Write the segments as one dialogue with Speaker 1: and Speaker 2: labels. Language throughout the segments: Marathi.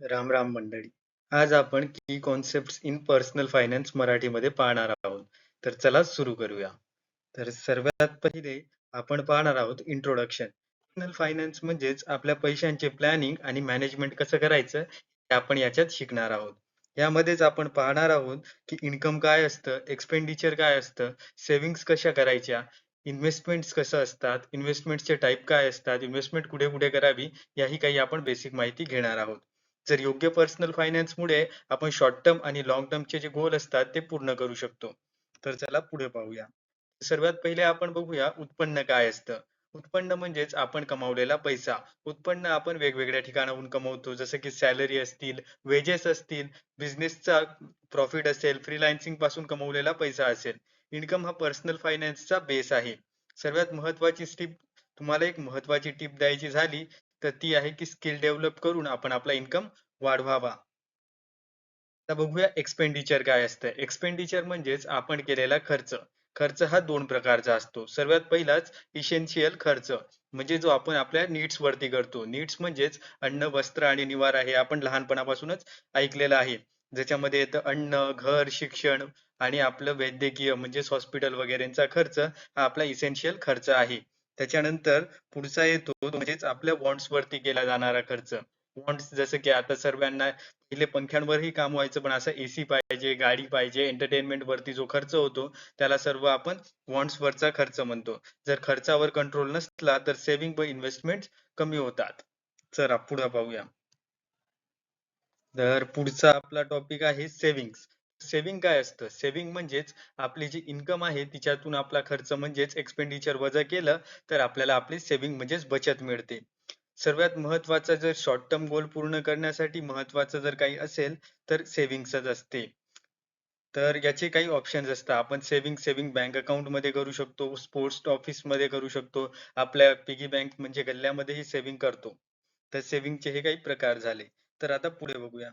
Speaker 1: राम राम मंडळी. आज आपण की कॉन्सेप्ट इन पर्सनल फायनान्स मराठीमध्ये पाहणार आहोत. तर चला सुरू करूया. तर सर्वात पहिले आपण पाहणार आहोत इंट्रोडक्शन पर्सनल फायनान्स म्हणजेच आपल्या पैशांचे प्लॅनिंग आणि मॅनेजमेंट कसं करायचं हे आपण याच्यात शिकणार आहोत. यामध्येच आपण पाहणार आहोत की इन्कम काय असतं एक्सपेंडिचर काय असतं सेव्हिंग्स कशा करायच्या इन्व्हेस्टमेंट्स कसं असतात इन्व्हेस्टमेंटचे टाईप काय असतात इन्व्हेस्टमेंट कुठे कुठे करावी याही काही आपण बेसिक माहिती घेणार आहोत. जर योग्य पर्सनल फायनान्समुळे आपण शॉर्ट टर्म आणि लॉंग टर्मचे जे गोल असतात ते पूर्ण करू शकतो. तर चला पुढे पाहूया. सर्वात पहिले आपण बघूया उत्पन्न काय असतं. उत्पन्न म्हणजेच आपण कमावलेला पैसा. उत्पन्न आपण वेगवेगळ्या ठिकाणाहून कमवतो. जसं की सॅलरी असतील वेजेस असतील बिझनेसचा प्रॉफिट असेल फ्रीलान्सिंगपासून कमवलेला पैसा असेल. इन्कम हा पर्सनल फायनान्सचा बेस आहे. सर्वात महत्वाची टिप तुम्हाला एक महत्वाची टीप द्यायची झाली तर ती आहे की स्किल डेव्हलप करून आपण आपला इन्कम वाढवावा. आता बघूया एक्सपेंडिचर काय असतं. एक्सपेंडिचर म्हणजेच आपण केलेला खर्च. खर्च हा दोन प्रकारचा असतो. सर्वात पहिलाच इसेन्शियल खर्च म्हणजे जो आपण आपल्या नीड्स वरती करतो. नीड्स म्हणजेच अन्न वस्त्र आणि निवारा हे आपण लहानपणापासूनच ऐकलेलं आहे. ज्याच्यामध्ये येतं अन्न घर शिक्षण आणि आपलं वैद्यकीय म्हणजेच हॉस्पिटल वगैरेचा खर्च हा आपला इसेन्शियल खर्च आहे. त्याच्यानंतर पुढचा येतो तो म्हणजेच आपल्या वॉन्ट्स वरती केला जाणारा खर्च. वॉन्ट्स जसं की आता सर्वांना पहिले पंख्यांवरही काम व्हायचं पण असं एसी पाहिजे गाडी पाहिजे एंटरटेनमेंट वरती जो खर्च होतो त्याला सर्व आपण वॉन्ट्स वरचा खर्च म्हणतो. जर खर्चावर कंट्रोल नसला तर सेव्हिंग व इन्व्हेस्टमेंट कमी होतात. चला पुढे पाहूया. तर पुढचा आपला टॉपिक आहे सेव्हिंग्स सेव्हिंग काय असतं? सेव्हिंग म्हणजेच आपली जी इन्कम आहे तिच्यातून आपला खर्च म्हणजेच एक्सपेंडिचर वजा केलं तर आपल्याला आपली सेव्हिंग म्हणजेच बचत मिळते. सर्वात महत्त्वाचा जर शॉर्ट टर्म गोल पूर्ण करण्यासाठी महत्वाचं जर काही असेल तर सेव्हिंग्सच असते. तर याचे काही ऑप्शन्स असतात. आपण सेव्हिंग सेव्हिंग बँक अकाउंटमध्ये करू शकतो स्पोर्ट्स ऑफिसमध्ये करू शकतो आपल्या पिगी बँक म्हणजे गल्ल्यामध्येही सेव्हिंग करतो. तर सेव्हिंगचे हे काही प्रकार झाले. तर आता पुढे बघूया.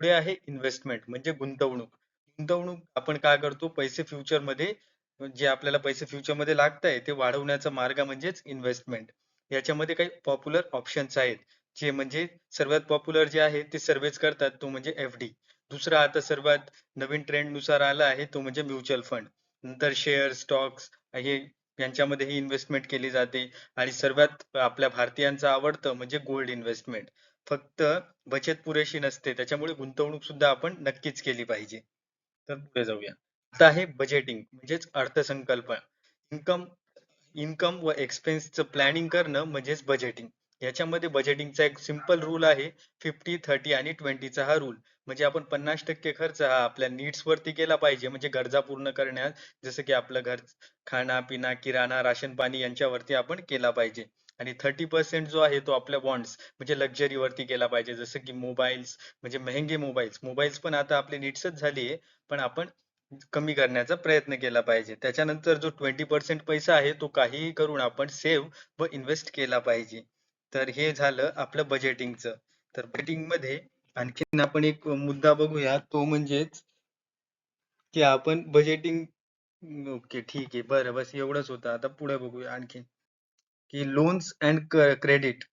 Speaker 1: पुढे आहे इन्व्हेस्टमेंट म्हणजे गुंतवणूक. गुंतवणूक आपण काय करतो? पैसे फ्युचरमध्ये जे आपल्याला पैसे फ्युचरमध्ये लागत ते वाढवण्याचा मार्ग म्हणजेच इन्व्हेस्टमेंट याच्यामध्ये काही पॉप्युलर ऑप्शन्स आहेत. जे म्हणजे सर्वात पॉप्युलर जे आहे ते सर्वेच करतात तो म्हणजे एफ डी दुसरा आता सर्वात नवीन ट्रेंडनुसार आला आहे तो म्हणजे म्युच्युअल फंड नंतर शेअर स्टॉक्स हे यांच्यामध्ये ही इन्व्हेस्टमेंट केली जाते. आणि सर्वात आपल्या भारतीयांचं आवडतं म्हणजे गोल्ड इन्व्हेस्टमेंट फक्त बचत पुरेशी नसते त्याच्यामुळे गुंतवणूक सुद्धा आपण नक्कीच केली पाहिजे. तर पुढे जाऊया. आता आहे बजेटिंग म्हणजेच अर्थसंकल्प. इन्कम इन्कम व एक्सपेन्सचं प्लॅनिंग करणं म्हणजेच बजेटिंग याच्यामध्ये बजेटिंगचा एक सिंपल रूल आहे फिफ्टी थर्टी आणि ट्वेंटीचा हा रूल म्हणजे आपण पन्नास टक्के खर्च हा आपल्या नीड्स वरती केला पाहिजे म्हणजे गरजा पूर्ण करण्यात जसं की आपलं घर खाना पिणं किराणा राशन पाणी यांच्यावरती आपण केला पाहिजे. आणि थर्टी पर्सेंट जो आहे तो आपल्या बॉन्ड्स म्हणजे लक्झरी वरती केला पाहिजे. जसं की मोबाईल्स म्हणजे महंगे मोबाईल्स मोबाईल्स पण आता आपली नीटसच झाली आहे पण आपण कमी करण्याचा प्रयत्न केला पाहिजे. त्याच्यानंतर जो ट्वेंटी पर्सेंट पैसा आहे तो काहीही करून आपण सेव्ह व इन्व्हेस्ट केला पाहिजे. तर हे झालं आपलं बजेटिंगचं तर बजेटिंगमध्ये आणखीन आपण एक मुद्दा बघूया तो म्हणजेच की आपण बजेटिंग ओके ठीक आहे. बरं बस एवढंच होतं. आता पुढे बघूया आणखीन. की लोन्स अँड क्रेडिट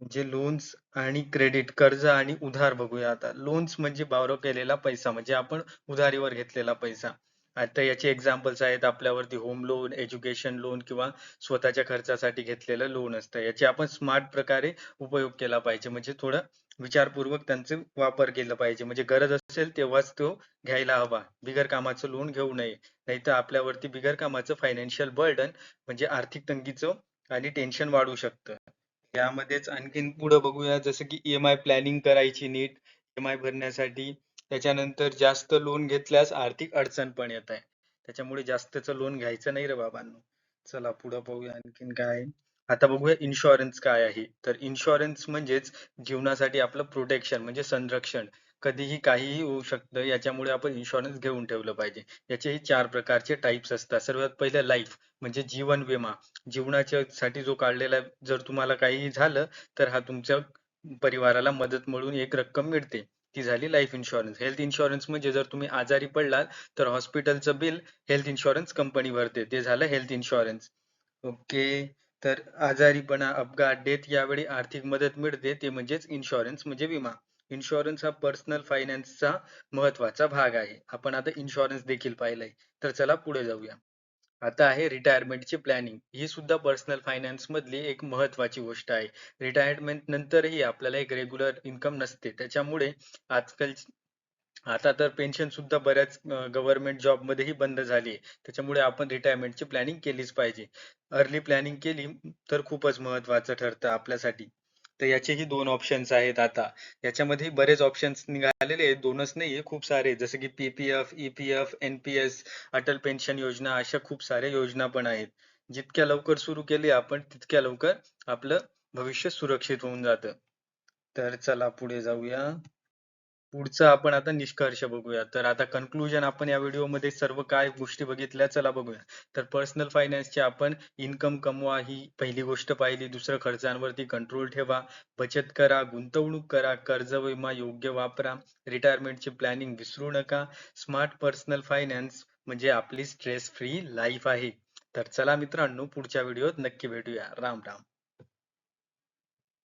Speaker 1: म्हणजे लोन्स आणि क्रेडिट कर्ज आणि उधार बघूया आता. लोन्स म्हणजे बारो केलेला पैसा म्हणजे आपण उधारीवर घेतलेला पैसा. आता याचे एक्झाम्पल्स आहेत आपल्यावरती होम लोन एज्युकेशन लोन किंवा स्वतःच्या खर्चासाठी घेतलेलं लोन असतं. याचे आपण स्मार्ट प्रकारे उपयोग केला पाहिजे. म्हणजे थोडं विचारपूर्वक त्यांचे वापर केला पाहिजे. म्हणजे गरज असेल तेव्हाच तो घ्यायला हवा. बिगर कामाचं लोन घेऊ नये. नाहीतर आपल्यावरती बिगर कामाचं फायनान्शियल बर्डन म्हणजे आर्थिक तंगीचं आणि टेन्शन वाढू शकतं. यामध्येच आणखीन पुढे बघूया जसं की ईएमआय प्लॅनिंग करायची नीट ईएमआय भरण्यासाठी. त्याच्यानंतर जास्त लोन घेतल्यास आर्थिक अडचण पण येत आहे. त्याच्यामुळे जास्तचं लोन घ्यायचं नाही रे बाबांनो. चला पुढे पाहूया आणखीन काय. आता बघूया इन्शुरन्स काय आहे. तर इन्शुरन्स म्हणजेच जीवनासाठी आपलं प्रोटेक्शन म्हणजे संरक्षण. कधीही काहीही होऊ शकतं याच्यामुळे आपण इन्शुरन्स घेऊन ठेवलं पाहिजे. याचेही चार प्रकारचे टाइप्स असतात. सर्वात पहिले लाईफ म्हणजे जीवन विमा. जीवनाच्या साठी जो काढलेला जर तुम्हाला काही झालं तर हा तुमच्या परिवाराला मदत म्हणून एक रक्कम मिळते. ती झाली लाईफ इन्शुरन्स हेल्थ इन्शुरन्स म्हणजे जर तुम्ही आजारी पडलात तर हॉस्पिटलचं बिल हेल्थ इन्शुरन्स कंपनी भरते. ते झालं हेल्थ इन्शुरन्स ओके तर आजारीपणा अपघात डेथ यावेळी आर्थिक मदत मिळते. ते म्हणजेच इन्शुरन्स म्हणजे विमा. इन्शुरन्स हा पर्सनल फायनान्सचा महत्त्वाचा भाग आहे. आपण आता इन्शुरन्स देखील पाहिलंय. तर चला पुढे जाऊया. आता आहे रिटायरमेंटची प्लॅनिंग ही सुद्धा पर्सनल फायनान्स मधली एक महत्वाची गोष्ट आहे. रिटायरमेंट नंतरही आपल्याला एक रेग्युलर इन्कम नसते. त्याच्यामुळे आजकाल आता तर पेन्शन सुद्धा बऱ्याच गव्हर्नमेंट जॉब मध्येही बंद झाली आहे. त्याच्यामुळे आपण रिटायरमेंटची प्लॅनिंग केलीच पाहिजे. अर्ली प्लॅनिंग केली तर खूपच महत्वाचं ठरतं आपल्यासाठी. तर याचेही दोन ऑप्शन्स आहेत आता. याच्यामध्ये बरेच ऑप्शन्स निघालेले आहेत. दोनच नाहीये खूप सारे. जसे की PPF EPF NPS Atal pension योजना अशा खूप साऱ्या योजना पण आहेत. जितक्या लवकर सुरू केली आपण तितक्या लवकर आपलं भविष्य सुरक्षित होऊन जातं. तर चला पुढे जाऊया. पुढचं आपण आता निष्कर्ष बघूया. तर आता कन्क्लुजन आपण या व्हिडिओमध्ये सर्व काय गोष्टी बघितल्या चला बघूया. तर पर्सनल फायनान्सची आपण इन्कम कमवा ही पहिली गोष्ट पाहिली. दुसरं खर्चांवरती कंट्रोल ठेवा. बचत करा गुंतवणूक करा कर्ज विमा योग्य वापरा. रिटायरमेंटची प्लॅनिंग विसरू नका. स्मार्ट पर्सनल फायनान्स म्हणजे आपली स्ट्रेस फ्री लाईफ आहे. तर चला मित्रांनो पुढच्या व्हिडिओत नक्की भेटूया. राम राम.